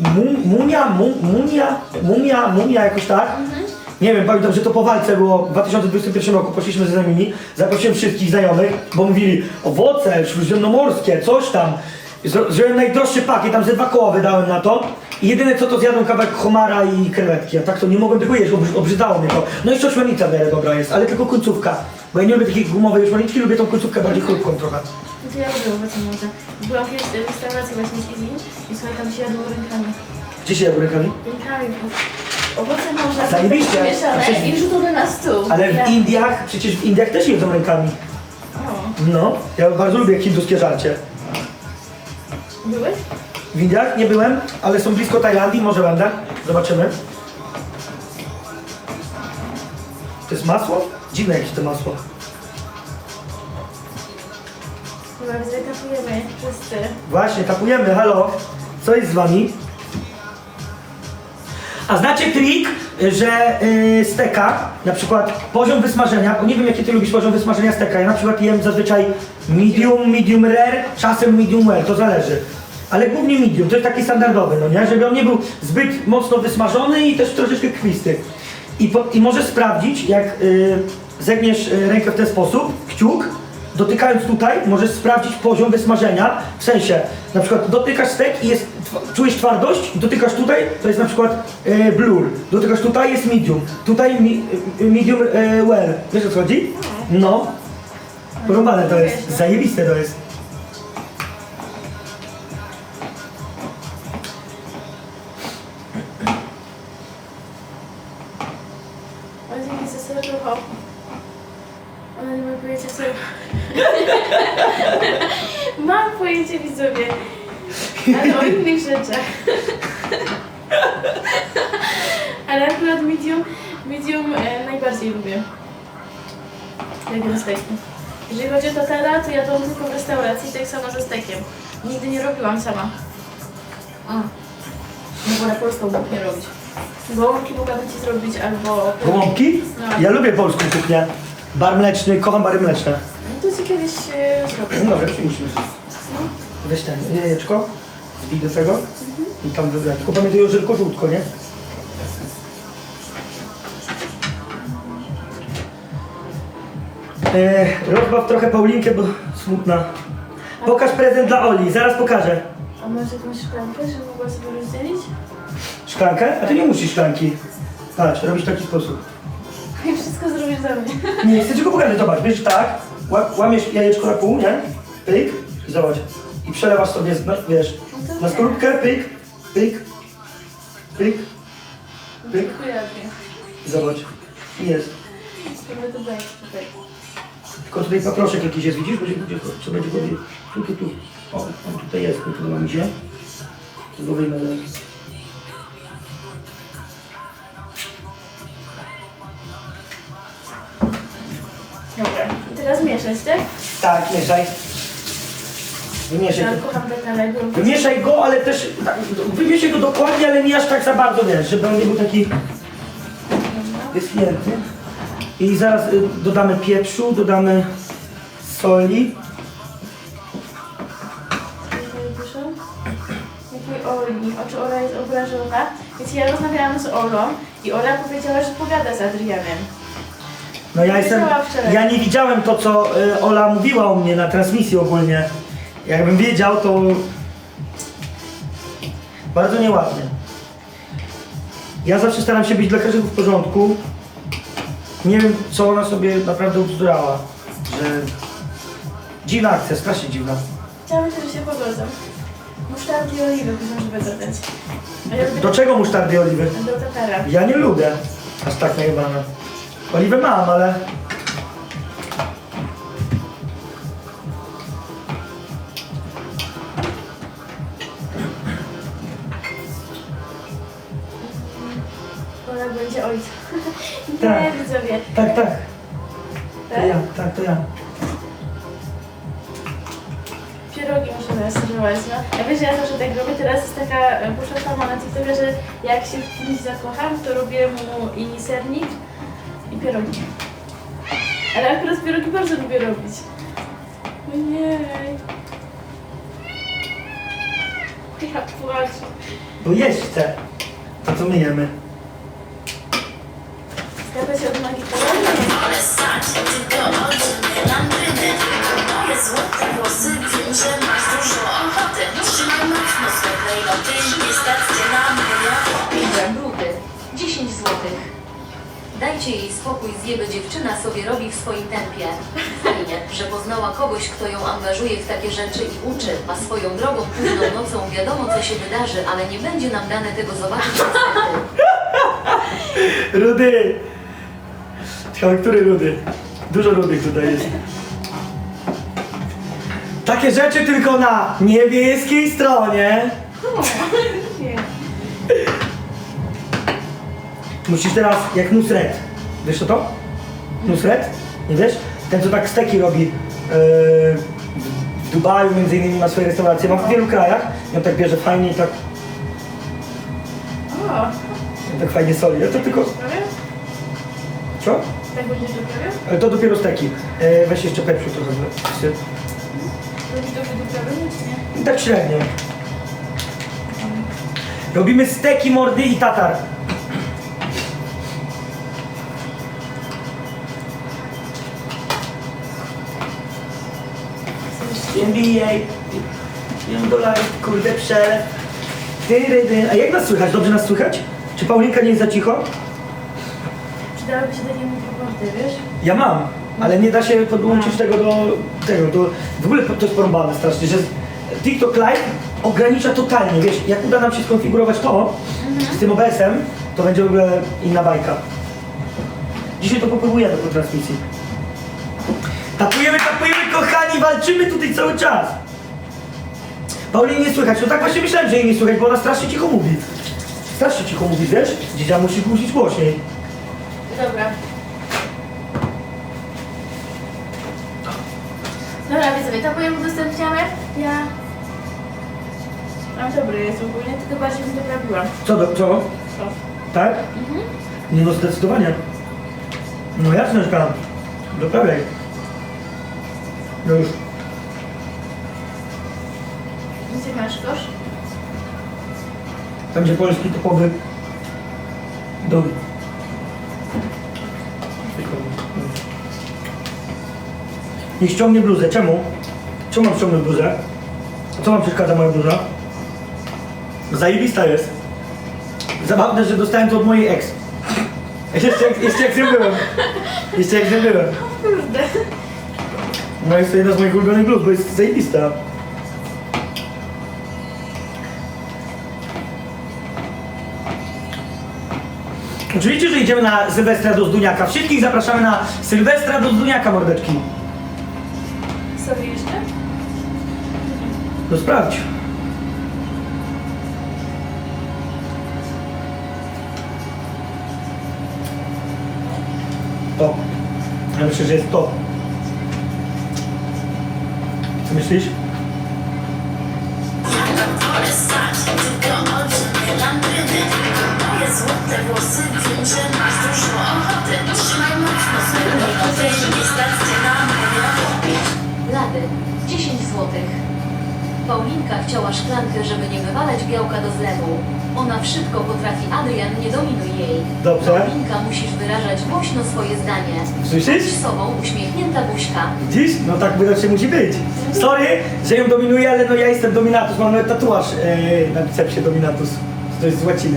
Mum, mumia, mum, mumia, mumia, mumia jakoś tak. Nie wiem, pamiętam, że to po walce było w 2021 roku, poszliśmy ze znajomymi, zaprosiłem wszystkich znajomych, bo mówili owoce śródziemnomorskie, coś tam. Zro- Zrobiłem najdroższy pakiet, tam ze dwa koła wydałem na to. I jedyne co to zjadłem kawałek homara i krewetki, a tak to nie mogłem tego jeść, obrzy- obrzydało mnie to. No i ośmiornica w miarę dobra jest, ale tylko końcówka. Bo ja nie lubię takiej gumowej ośmiorniczki, lubię tą końcówkę bardziej chrupką trochę. No to ja lubię owoce morza. Byłam kiedyś w restauracji właśnie z Izzy i słuchaj, tam się jadło rękami. Gdzie się jadł rękami? Rękami. Owoce morza. Zajebiście. Mieszane Przecież- i rzutowe na stół. Ale ja... w Indiach, przecież w Indiach też jedzą rękami. O, No, ja bardzo lubię hinduskie żarcie. Byłeś? W Indiach nie byłem, ale są blisko Tajlandii, może będę. Zobaczymy. To jest masło? Dziwne jakieś to masło. Chyba wyzrekapujemy wszyscy. Właśnie, tapujemy, halo. Co jest z wami? A znacie trik, że yy, steka, na przykład poziom wysmażenia, bo nie wiem jaki ty lubisz poziom wysmażenia steka, ja na przykład jem zazwyczaj medium, medium rare, czasem medium well, to zależy. Ale głównie medium, to jest taki standardowy, no nie? Żeby on nie był zbyt mocno wysmażony i też troszeczkę kwisty. I, po, i możesz sprawdzić, jak yy, zegniesz yy, rękę w ten sposób, kciuk, dotykając tutaj, możesz sprawdzić poziom wysmażenia. W sensie, na przykład dotykasz stek i jest, czujesz twardość, dotykasz tutaj, to jest na przykład e, blur. Dotykasz tutaj, jest medium. Tutaj mi, e, medium e, well. Wiesz o co chodzi? No. Porąbane to jest. Zajebiste to jest. Ona nie ma pojęcia co... Mam pojęcie widzowie. Ale o innych rzeczach. Ale akurat medium, medium e, najbardziej lubię. Jak do steku. Jeżeli chodzi o tatara, to ja to tylko w restauracji, tak samo ze stekiem. Nigdy nie robiłam sama. Mm. No bo na polską nie robić. Gołąbki mogłabym ci zrobić albo... Gołąbki? No. Ja lubię polską kuchnię. Bar mleczny, kocham bary mleczne. No to ci kiedyś e, zrobię. Dobra, przyjmijmy. Weź ten jajeczko, zbij do tego i tam wybrać. Tylko pamiętaj o żelko żółtko, nie? E, rozbaw trochę Paulinkę, bo smutna. Pokaż prezent dla Oli, zaraz pokażę. A masz jakąś szklankę, żeby mogła sobie rozdzielić? Szklankę? A ty nie musisz szklanki. Patrz, robisz w taki sposób. I wszystko zrobisz za mnie. Nie, chcę tylko pokazać, zobacz, wiesz tak, ła- łamiesz jajeczko na pół, nie? Pyk, i zobacz. I przelewasz sobie, no, wiesz, No to na nie. skorupkę, pyk, pyk, pyk, pyk, i zobacz. I jest. Spróbuję to dać tutaj. Tylko tutaj paproszek jakiś jest, widzisz? Będzie, będzie, co będzie go tu, tu, tu. O, on tutaj jest, tu się. To go wyjmę zaraz. Mieszać, tak? Mieszaj. Wymieszaj Ja kocham bo- Wymieszaj go, ale też, tak, wymieszaj go dokładnie, ale nie aż tak za bardzo, wiesz, żeby on nie był taki wyschnięty. I zaraz y, dodamy pieprzu, dodamy soli. Piszę. Jakiej Oli? Oczy Ola jest obrażona. Wiecie, ja rozmawiałam z Olą i Ola powiedziała, że pogada z Adrianem. No ja jestem, ja nie widziałem to, co y, Ola mówiła u mnie na transmisji ogólnie. Jakbym wiedział, to bardzo nieładnie. Ja zawsze staram się być dla każdego w porządku. Nie wiem, co ona sobie naprawdę ubzdurała, że dziwna akcja, strasznie dziwna. Chciałam też, że się pogodzą. Musztardy i oliwy muszę, żeby dodać. A ja lubię Do czego musztardy i oliwy? do tatara. Ja nie lubię aż tak najebane. Oliwę mam, ale będzie ojca. Tak. Nie, widzowie. tak, tak, to Tak? ja, tak, to ja. Pierogi muszę serwować, no. Ja wiesz, ja zawsze tak robię, teraz jest taka e, poszła na TikToka, że jak się w kimś zakocham, to robię mu i sernik, i pierogi. Ale akurat pierogi bardzo lubię robić. Ojej. Ja płaczę. Bo jeść chcę. To co my jemy? Zgadza się od magii Ale stać, tylko olbrzymy landryny Moje złote włosy, wiem, że masz dużo ochoty Trzymaj mocno swe klejnoty, nie stać cię na Dobra, brudy. 10 złotych. Dajcie jej spokój, zjeby dziewczyna sobie robi w swoim tempie. Fajnie, że poznała kogoś, kto ją angażuje w takie rzeczy i uczy, a swoją drogą późną nocą wiadomo co się wydarzy, ale nie będzie nam dane tego zobaczyć niestety. Rudy! Ciekawe, który rudy? Dużo rudych tutaj jest. Takie rzeczy tylko na niebieskiej stronie. Musisz teraz, jak Nusret. Wiesz co to? Nusret? Nie wiesz? Ten, co tak steki robi yy, w Dubaju między innymi ma swoje restauracje, ma w wielu krajach. I on tak bierze fajnie i tak, O, i tak fajnie soli. Ja to tylko... prawie? Co? Tak będziesz doprawiał? Ale to dopiero steki. Yy, weź jeszcze pepsiu trochę. z- Robisz dobrze doprawienie, czy nie? Tak średnio. Robimy steki, mordy i tatar. NBA, dolarów, kurde przelew. Tyrydy. A jak nas słychać? Dobrze nas słychać? Czy Paulinka nie jest za cicho? Przydałyby się takie mikroporty, wiesz? Ja mam, ale nie da się podłączyć tego do tego. Do, w ogóle to jest porąbane strasznie, że TikTok Live ogranicza totalnie, wiesz, jak uda nam się skonfigurować to z tym OBS-em, to będzie w ogóle inna bajka. Dzisiaj to popróbujemy po transmisji. Tapujemy, kochani, walczymy tutaj cały czas. Pauli nie słychać, no tak właśnie myślałem, że jej nie słychać, bo ona strasznie cicho mówi. Strasznie cicho mówi, wiesz? Dziedzia musi mówić głośniej. Dobra. Dobra, widzowie, to powiem udostępniamy. Ja... Mam dobry jest ogólnie, tylko bardziej bym doprawiła. Co, do, co? Co? Tak? Nie no, zdecydowanie. No jasne, że tam. Doprawiaj. Już. Gdzie masz kosz? Tam gdzie polski typowy dom. Nie ściągnie bluzę. Czemu? Czemu mam ściągnąć bluzę? Co wam przeszkadza moja bluza? Zajebista jest. Zabawne, że dostałem to od mojej ex. Jeszcze, jak- jeszcze jak z nią byłem. Jeszcze jak z nią byłem. Kurde. No jest to jedna z moich ulubionych bluz, bo jest zajebista. Oczywiście, że idziemy na Sylwestra do Zduniaka. Wszystkich zapraszamy na Sylwestra do Zduniaka, mordeczki. Sobie jeszcze? No sprawdź. To. Ja myślę, że jest to. Moje Lady. 10 złotych. Paulinka chciała szklankę, żeby nie wywalać białka do zlewu. Ona szybko potrafi, Adrian, nie dominuj jej. Dobrze. Paulinka, musisz wyrażać głośno swoje zdanie. Słyszysz? Bądź sobą, uśmiechnięta buźka. Widzisz? No tak widocznie musi być. Sorry, że ją dominuje, ale no ja jestem dominatus. Mam nawet tatuaż e, na bicepsie dominatus. To jest z łaciny.